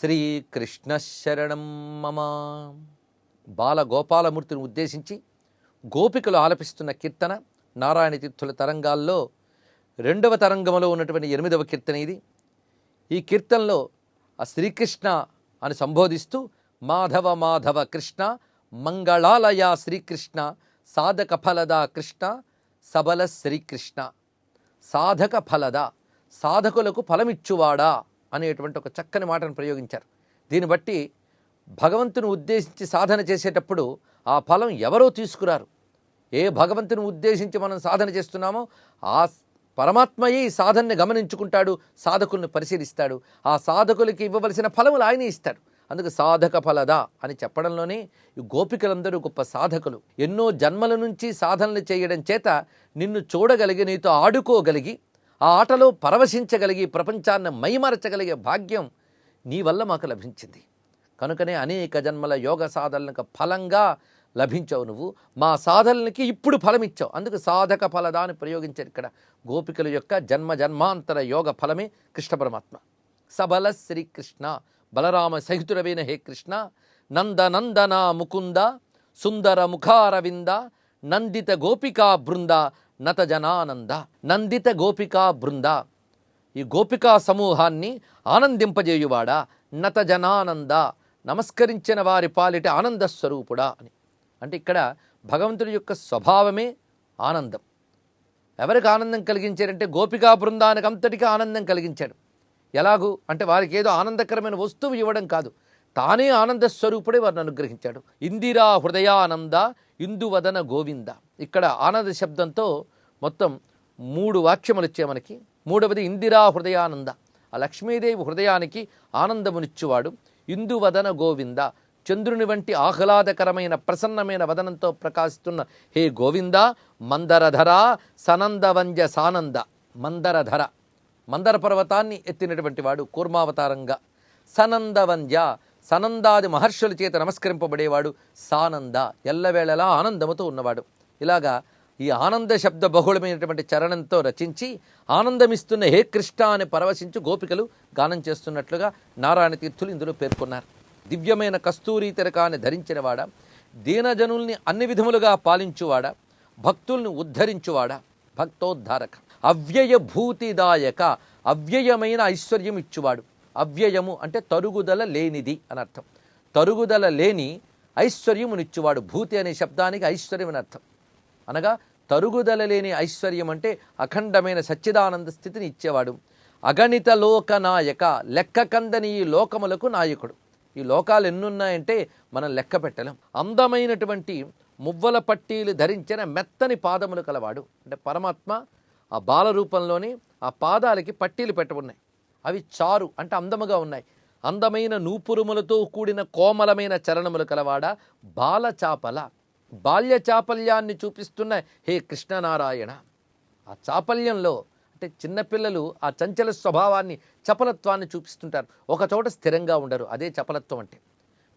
శ్రీకృష్ణ శరణం మమ. బాలగోపాలమూర్తిని ఉద్దేశించి గోపికలు ఆలపిస్తున్న కీర్తన నారాయణ తీర్థుల తరంగాల్లో రెండవ తరంగంలో ఉన్నటువంటి ఎనిమిదవ కీర్తన ఇది. ఈ కీర్తనలో ఆ శ్రీకృష్ణ అని సంబోధిస్తూ మాధవ మాధవ కృష్ణ మంగళాలయ శ్రీకృష్ణ సాధక ఫలద కృష్ణ సబల శ్రీకృష్ణ. సాధక ఫలద సాధకులకు ఫలమిచ్చువాడా? అనేటువంటి ఒక చక్కని మాటను ప్రయోగించారు. దీన్ని బట్టి భగవంతుని ఉద్దేశించి సాధన చేసేటప్పుడు ఆ ఫలం ఎవరో తీసుకురారు. ఏ భగవంతుని ఉద్దేశించి మనం సాధన చేస్తున్నామో ఆ పరమాత్మయే ఈ సాధనని గమనించుకుంటాడు సాధకుల్ని పరిశీలిస్తాడు. ఆ సాధకులకి ఇవ్వవలసిన ఫలములు ఆయన ఇస్తాడు. అందుకు సాధక ఫలదా అని చెప్పడంలోనే ఈ గోపికలందరూ గొప్ప సాధకులు. ఎన్నో జన్మల నుంచి సాధనలు చేయడం చేత నిన్ను చూడగలిగి నీతో ఆడుకోగలిగి ఆ ఆటలో పరవశించగలిగి ప్రపంచాన్ని మైమరచగలిగే భాగ్యం నీ వల్ల మాకు లభించింది. కనుకనే అనేక జన్మల యోగ సాధనలకు ఫలంగా లభించావు నువ్వు. మా సాధనలకి ఇప్పుడు ఫలం ఇచ్చావు అందుకు సాధక ఫలదాన్ని ప్రయోగించారు ఇక్కడ గోపికల యొక్క జన్మ జన్మాంతర యోగ ఫలమే కృష్ణ పరమాత్మ. సబల శ్రీకృష్ణ బలరామ సహితుడవైన హే కృష్ణ నందనందన ముకుంద సుందర ముఖారవింద నందిత గోపికా బృంద నత జనానంద నందిత గోపికా బృంద. ఈ గోపికా సమూహాన్ని ఆనందింపజేయువాడా? నత జనానంద నమస్కరించిన వారి పాలిట ఆనంద స్వరూపుడా అని. అంటే ఇక్కడ భగవంతుడి యొక్క స్వభావమే ఆనందం. ఎవరికి ఆనందం కలిగించారంటే గోపికా బృందానికి అంతటికీ ఆనందం కలిగించాడు. ఎలాగూ? అంటే వారికి ఏదో ఆనందకరమైన వస్తువు ఇవ్వడం కాదు. తానే ఆనంద స్వరూపుడే వారిని అనుగ్రహించాడు. ఇందిరా హృదయానంద ఇందువదన గోవింద. ఇక్కడ ఆనంద శబ్దంతో మొత్తం మూడు వాక్యములు ఇచ్చే మనకి. మూడవది ఇందిరా హృదయానంద. ఆ లక్ష్మీదేవి హృదయానికి ఆనందమునిచ్చువాడు. ఇందువదన గోవింద. చంద్రుని వంటి ఆహ్లాదకరమైన ప్రసన్నమైన వదనంతో ప్రకాశిస్తున్న హే గోవింద మందరధర సనందవంజ సానంద. మందరధర. మందర పర్వతాన్ని ఎత్తినటువంటి వాడు కూర్మావతారంగా. సనందవంజ. సనందాది మహర్షుల చేత నమస్కరింపబడేవాడు సానంద. ఎల్లవేళలా ఆనందముతో ఉన్నవాడు. ఇలాగా ఈ ఆనంద శబ్ద బహుళమైనటువంటి చరణంతో రచించి ఆనందమిస్తున్న హే కృష్ణ అని పరవశించి గోపికలు గానం చేస్తున్నట్లుగా నారాయణ తీర్థులు ఇందులో పేర్కొన్నారు. దివ్యమైన కస్తూరి తిరకాన్ని ధరించినవాడ దీనజనుల్ని అన్ని విధములుగా పాలించువాడ భక్తుల్ని ఉద్ధరించువాడ భక్తోద్ధారక అవ్యయ భూతిదాయక అవ్యయమైన ఐశ్వర్యం ఇచ్చువాడు అవ్యయము అంటే తరుగుదల లేనిది అని అర్థం. తరుగుదల లేని ఐశ్వర్యమునిచ్చువాడు. భూతి అనే శబ్దానికి ఐశ్వర్యం అని అర్థం. అనగా తరుగుదల లేని ఐశ్వర్యం అంటే అఖండమైన సచ్చిదానంద స్థితిని ఇచ్చేవాడు. అగణిత లోక నాయక లెక్క కందని ఈ లోకములకు నాయకుడు. ఈ లోకాలు ఎన్నున్నాయంటే మనం లెక్క పెట్టలేం. అందమైనటువంటి మువ్వల పట్టీలు ధరించిన మెత్తని పాదములు కలవాడు. అంటే పరమాత్మ ఆ బాల రూపంలోని ఆ పాదాలకి పట్టీలు పెట్టబడినాయి అవి చారు అంటే అందముగా ఉన్నాయి. అందమైన నూపురుములతో కూడిన కోమలమైన చరణములు కలవాడ? బాలచాపల బాల్య చాపల్యాన్ని చూపిస్తున్న హే కృష్ణనారాయణ. ఆ చాపల్యంలో అంటే చిన్నపిల్లలు ఆ చంచల స్వభావాన్ని చపలత్వాన్ని చూపిస్తుంటారు. ఒక చోట స్థిరంగా ఉండరు. అదే చపలత్వం అంటే.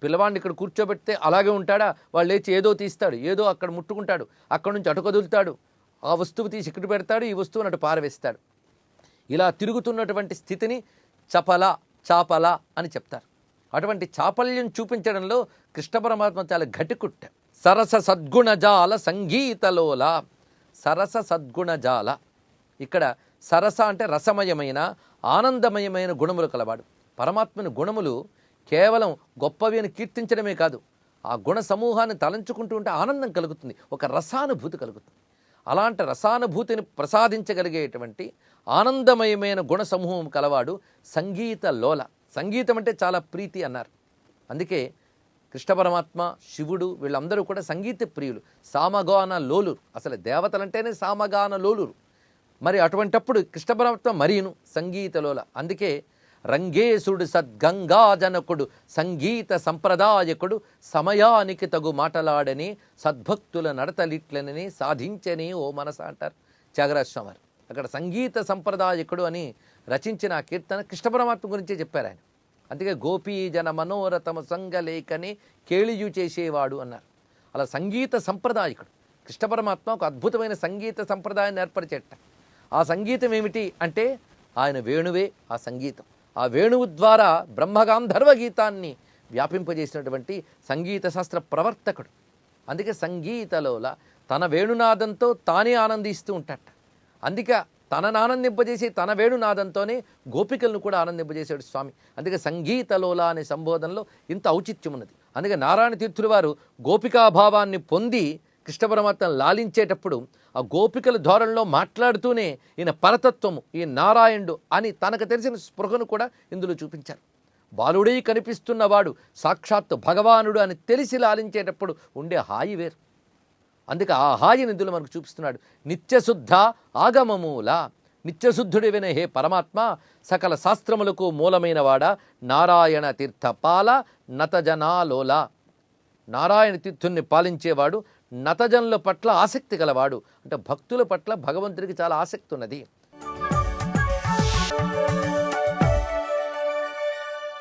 పిల్లవాడిని ఇక్కడ కూర్చోబెడితే అలాగే ఉంటాడా? వాళ్ళు లేచి ఏదో తీస్తాడు. ఏదో అక్కడ ముట్టుకుంటాడు. అక్కడ నుంచి అటు కదులుతాడు ఆ వస్తువు తీసి ఇక్కడ పెడతాడు. ఈ వస్తువుని అటు పారవేస్తాడు. ఇలా తిరుగుతున్నటువంటి స్థితిని చపల చాపల అని చెప్తారు. అటువంటి చాపల్యం చూపించడంలో కృష్ణ పరమాత్మ చాలా ఘటికుట్ట. సరస సద్గుణజాల సంగీతలోల సరస సద్గుణజాల ఇక్కడ సరస అంటే రసమయమైన ఆనందమయమైన గుణములు కలవాడు. పరమాత్మని గుణములు కేవలం గొప్పవి అని కీర్తించడమే కాదు. ఆ గుణ సమూహాన్ని తలంచుకుంటూ ఉంటే ఆనందం కలుగుతుంది ఒక రసానుభూతి కలుగుతుంది. అలాంటి రసానుభూతిని ప్రసాదించగలిగేటువంటి ఆనందమయమైన గుణ సమూహం కలవాడు సంగీత లోల. సంగీతం అంటే చాలా ప్రీతి అన్నారు. అందుకే కృష్ణ పరమాత్మ శివుడు వీళ్ళందరూ కూడా సంగీత ప్రియులు. సామగాన లోలురు. అసలు దేవతలంటేనే సామగాన లోలురు. మరి అటువంటప్పుడు కృష్ణ పరమాత్మ మరీను సంగీత లోల. అందుకే రంగేశుడు సద్గంగాజనకుడు సంగీత సంప్రదాయకుడు సమయానికి తగు మాటలాడని సద్భక్తుల నడతలిట్లనని సాధించని ఓ మనస అంటారు త్యాగరాజస్వామి అక్కడ సంగీత సంప్రదాయకుడు అని రచించిన కీర్తన కృష్ణ పరమాత్మ గురించే చెప్పారు ఆయన. అందుకే గోపీ జన మనోరథమ సంగలేఖని కేళియు చేసేవాడు అన్నారు. అలా సంగీత సంప్రదాయకుడు కృష్ణ పరమాత్మ ఒక అద్భుతమైన సంగీత సంప్రదాయాన్ని ఏర్పరిచేట. ఆ సంగీతం ఏమిటి అంటే ఆయన వేణువే ఆ సంగీతం. ఆ వేణువు ద్వారా బ్రహ్మగాంధర్వ గీతాన్ని వ్యాపింపజేసినటువంటి సంగీత శాస్త్ర ప్రవర్తకుడు. అందుకే సంగీతలోల తన వేణునాదంతో తానే ఆనందిస్తూ ఉంటాట. అందుకే తనను ఆనందింపజేసి తన వేణునాదంతోనే గోపికలను కూడా ఆనందింపజేశాడు స్వామి. అందుకే సంగీతలోల అనే సంబోధనలో ఇంత ఔచిత్యం ఉన్నది. అందుకే నారాయణ తీర్థుల వారు గోపికాభావాన్ని పొంది కృష్ణ పరమాత్మను లాలించేటప్పుడు ఆ గోపికల ధోరణిలో మాట్లాడుతూనే ఈయన పరతత్వము ఈ నారాయణుడు అని తనకు తెలిసిన స్పృహను కూడా ఇందులో చూపించారు. బాలుడై కనిపిస్తున్నవాడు సాక్షాత్తు భగవానుడు అని తెలిసి లాలించేటప్పుడు ఉండే హాయి వేరు. అందుకే ఆ హాయి నిధులు మనకు చూపిస్తున్నాడు. నిత్యశుద్ధ ఆగమమూల. నిత్యశుద్ధుడివిన హే పరమాత్మ సకల శాస్త్రములకు మూలమైన వాడ నారాయణ తీర్థపాల నతజనాలోల. నారాయణ తీర్థుణ్ణి పాలించేవాడు నతజనుల పట్ల ఆసక్తి గలవాడు. అంటే భక్తుల పట్ల భగవంతుడికి చాలా ఆసక్తి ఉన్నది.